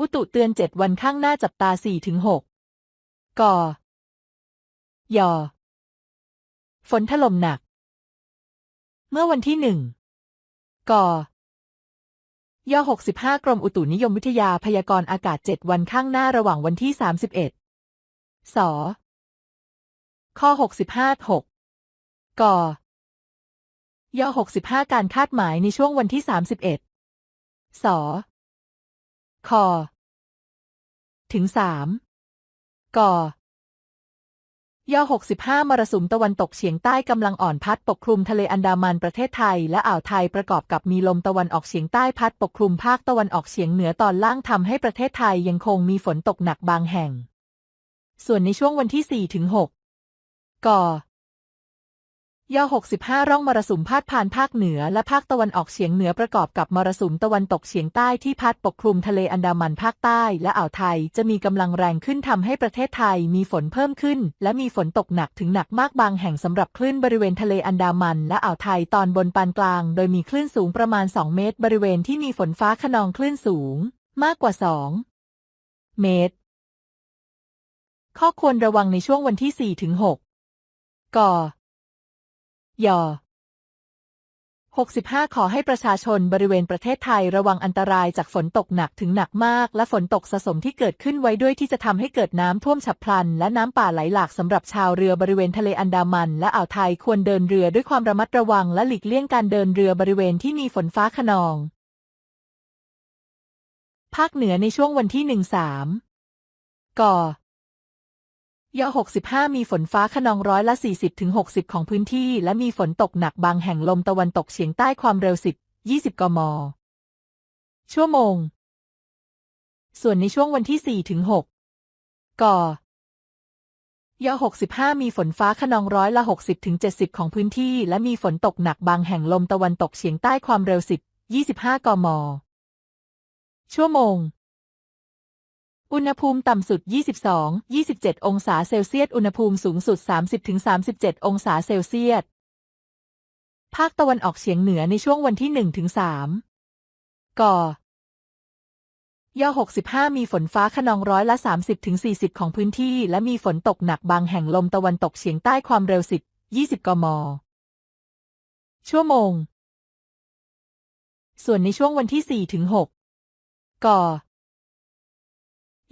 อุตุเตือน7วันข้างหน้าจับตา4-6กยอ ฝนถล่มหนัก เมื่อวันที่1กยอ65 กรมอุตุนิยมวิทยาพยากรณ์อากาศ 7 วันข้างหน้าระหว่างวันที่ 31 สข้อ65 6กยอ65 การคาดหมายในช่วงวันที่ 31 ส คถึง3กยอ65 มรสุมตะวันตกเฉียงใต้กำลังอ่อนพัดปกคลุมทะเลอันดามันประเทศไทย และอ่าวไทยประกอบกับมีลมตะวันออกเฉียงใต้พัดปกคลุมภาคตะวันออกเฉียงเหนือตอนล่างทำให้ประเทศไทยยังคงมีฝนตกหนักบางแห่ง ส่วนในช่วงวันที่ 4 ถึง 6ก ย่อ65 ร่องมรสุมพาดผ่านภาคเหนือและภาคตะวันออกเฉียงเหนือประกอบกับมรสุมตะวันตกเฉียงใต้ที่พัดปกคลุมทะเลอันดามันภาคใต้และอ่าวไทย จะมีกำลังแรงขึ้นทำให้ประเทศไทยมีฝนเพิ่มขึ้น และมีฝนตกหนักถึงหนักมากบางแห่งสำหรับคลื่นบริเวณทะเลอันดามันและอ่าวไทยตอนบนปานกลาง โดยมีคลื่นสูงประมาณ 2 เมตร บริเวณที่มีฝนฟ้าขนองคลื่นสูง มากกว่า 2 เมตร ข้อควรระวังในช่วงวันที่4ถึง6ก ย65 ขอให้ประชาชนบริเวณประเทศไทยระวังอันตรายจากฝนตกหนักถึงหนักมาก และฝนตกสะสมที่เกิดขึ้นไว้ด้วยที่จะทำให้เกิดน้ำท่วมฉับพลัน และน้ำป่าไหลหลากสำหรับชาวเรือบริเวณทะเลอันดามัน และอ่าวไทยควรเดินเรือด้วยความระมัดระวัง และหลีกเลี่ยงการเดินเรือบริเวณที่มีฝนฟ้าขนอง ภาคเหนือในช่วงวันที่ 1-3 ก ย65 มีฝนฟ้าขนองร้อยละ 40ถึง60 ของพื้นที่ และมีฝนตกหนักบางแห่งลมตะวันตกเฉียงใต้ความเร็ว 10 20 กม ชั่วโมง ส่วนในช่วงวันที่4ถึง6กย65 มีฝนฟ้าขนองร้อยละ 60ถึง70 ของพื้นที่ และมีฝนตกหนักบางแห่งลมตะวันตกเฉียงใต้ความเร็ว 10 25 กม ชั่วโมง อุณหภูมิต่ำสุด 22-27 องศาเซลเซียส อุณหภูมิสูงสุด 30-37 องศาเซลเซียส ภาคตะวันออกเฉียงเหนือในช่วงวันที่ 1-3กย65 มีฝนฟ้าขนองร้อยละ 30-40 ของพื้นที่ และมีฝนตกหนักบางแห่งลมตะวันตกเฉียงใต้ความเร็ว 10-20 กม ชั่วโมง ส่วนในช่วงวันที่ 4-6 ก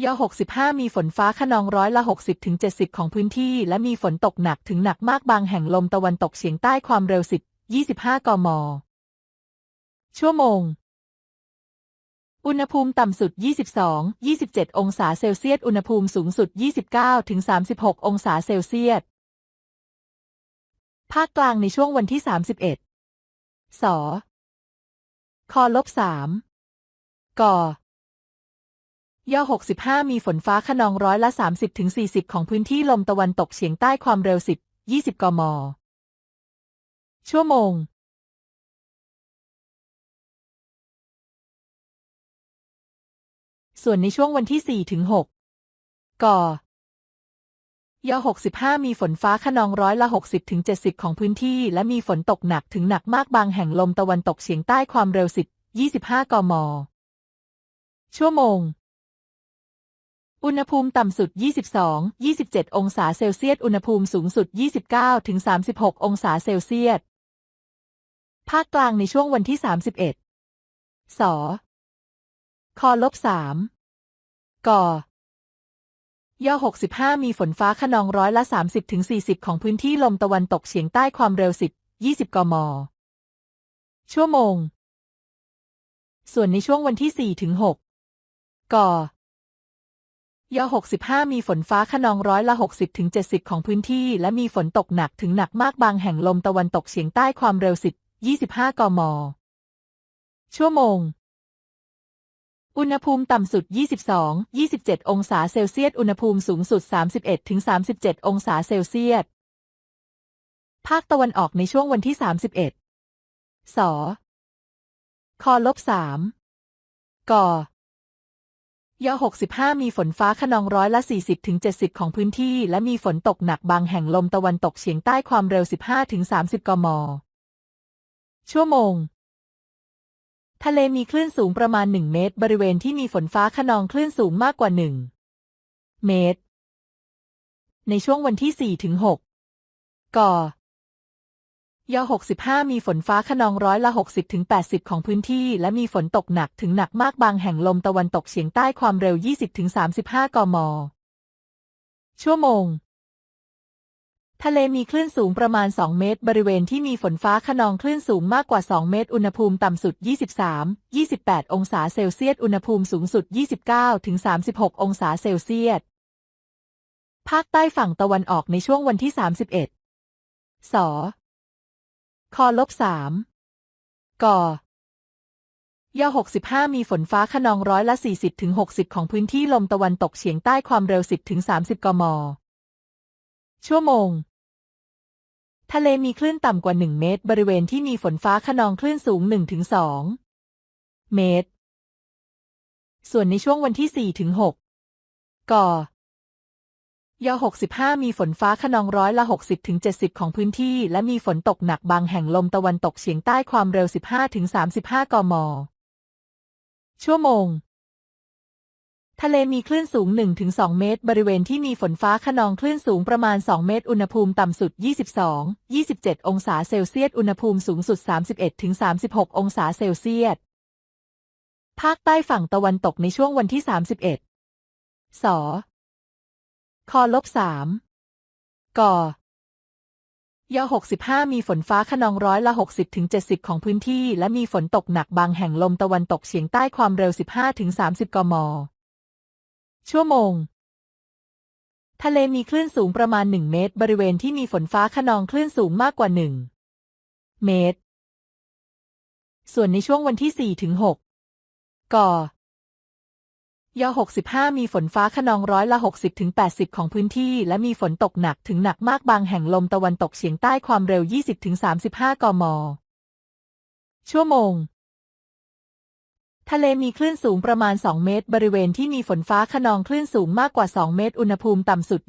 ย65 มีฝนฟ้าขนองร้อยละ 60ถึง70 ของพื้นที่ และมีฝนตกหนักถึงหนักมากบางแห่งลมตะวันตกเฉียงใต้ความเร็ว 10 25 กม ชั่วโมง อุณหภูมิต่ำสุด 22 27 องศาเซลเซียส อุณหภูมิสูงสุด 29ถึง36 องศาเซลเซียส ภาคกลางในช่วงวันที่ 31 ส คลบ3ก ย่อ 65 มีฝนฟ้าขนองร้อยละ 30-40 ของพื้นที่ลมตะวันตกเฉียงใต้ความเร็ว 10-20 กม ชั่วโมงส่วนในช่วงวันที่4-6กยอ65 มีฝนฟ้าขนองร้อยละ 60-70 ของพื้นที่ และมีฝนตกหนักถึงหนักมากบางแห่งลมตะวันตกเฉียงใต้ความเร็ว 10-25 กม ชั่วโมง อุณหภูมิต่ำสุด 22 27 องศาเซลเซียส อุณหภูมิสูงสุด 29ถึง36 องศาเซลเซียส ภาคกลางในช่วงวันที่ 31 สคลบ3กย65 มีฝนฟ้าขนองร้อยละ 30ถึง40 ของพื้นที่ลมตะวันตกเฉียงใต้ความเร็ว 10 20 กม ชั่วโมง ส่วนในช่วงวันที่4ถึง6ก ย65 มีฝนฟ้าขนองร้อยละ 60-70 ของพื้นที่ และมีฝนตกหนักถึงหนักมากบางแห่งลมตะวันตกเฉียงใต้ความเร็ว 10-25 กม ชั่วโมง อุณหภูมิต่ำสุด 22-27 องศาเซลเซียส อุณหภูมิสูงสุด 31-37 องศาเซลเซียส ภาคตะวันออกในช่วงวันที่ 31 ส คลบ3ก ย65 มีฝนฟ้าขนองร้อยละ 40-70 ของพื้นที่ และมีฝนตกหนักบางแห่งลมตะวันตกเฉียงใต้ความเร็ว 15-30 กม ชั่วโมง ทะเลมีคลื่นสูงประมาณ 1 เมตร บริเวณที่มีฝนฟ้าขนองคลื่นสูงมากกว่า 1 เมตร ในช่วงวันที่4ถึง6ก ย65 มีฝนฟ้าขนองร้อยละ 60ถึง80 ของพื้นที่ และมีฝนตกหนักถึงหนักมากบางแห่งลมตะวันตกเฉียงใต้ความเร็ว 20ถึง35 กม ชั่วโมง ทะเลมีคลื่นสูงประมาณ 2 เมตร บริเวณที่มีฝนฟ้าขนองคลื่นสูงมากกว่า 2 เมตร อุณหภูมิต่ำสุด 23 28 องศาเซลเซียส อุณหภูมิสูงสุด 29ถึง36 องศาเซลเซียส ภาคใต้ฝั่งตะวันออกในช่วงวันที่ 31 ส คลบสามกย65 มีฝนฟ้าขนองร้อยละ 40ถึง60 ของพื้นที่ลมตะวันตกเฉียงใต้ความเร็ว 10ถึง30 กม ชั่วโมง ทะเลมีคลื่นต่ำกว่า 1 เมตร บริเวณที่มีฝนฟ้าขนองคลื่นสูง 1 ถึง 2 เมตร ส่วนในช่วงวันที่ 4 ถึง 6 ก ย65 มีฝนฟ้าขนองร้อยละ 60ถึง70 ของพื้นที่ และมีฝนตกหนักบางแห่งลมตะวันตกเฉียงใต้ความเร็ว 15ถึง35 กม ชั่วโมง ทะเลมีคลื่นสูง 1-2 เมตร บริเวณที่มีฝนฟ้าขนองคลื่นสูงประมาณ 2 เมตร อุณหภูมิต่ำสุด 22 27 องศาเซลเซียส อุณหภูมิสูงสุด 31-36 องศาเซลเซียส ภาคใต้ฝั่งตะวันตกในช่วงวันที่ 31 ส คลบสามกย65 มีฝนฟ้าขนองร้อยละ 60ถึง70ของพื้นที่ และมีฝนตกหนักบางแห่งลมตะวันตกเฉียงใต้ความเร็ว 15ถึง30กม ชั่วโมง ทะเลมีคลื่นสูงประมาณ 1 เมตร บริเวณที่มีฝนฟ้าขนองคลื่นสูงมากกว่า 1 เมตร ส่วนในช่วงวันที่4ถึง6ก ย65 มีฝนฟ้าขนองร้อยละ 60ถึง80ของพื้นที่ และมีฝนตกหนักถึงหนักมากบางแห่งลมตะวันตกเฉียงใต้ความเร็ว 20ถึง35กม ชั่วโมง ทะเลมีคลื่นสูงประมาณ 2 เมตร บริเวณที่มีฝนฟ้าขนองคลื่นสูงมากกว่า 2 เมตร อุณหภูมิต่ำสุด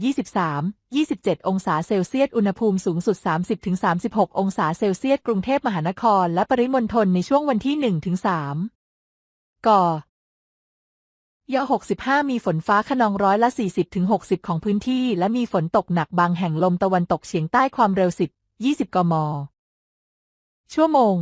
23 27 องศาเซลเซียส อุณหภูมิสูงสุด 30ถึง36 องศาเซลเซียส กรุงเทพมหานคร และปริมณฑลในช่วงวันที่1ถึง 3กย65 มีฝนฟ้าขนองร้อยละ 40ถึง60 ของพื้นที่ และมีฝนตกหนักบางแห่งลมตะวันตกเฉียงใต้ความเร็ว 10 20 กม ชั่วโมง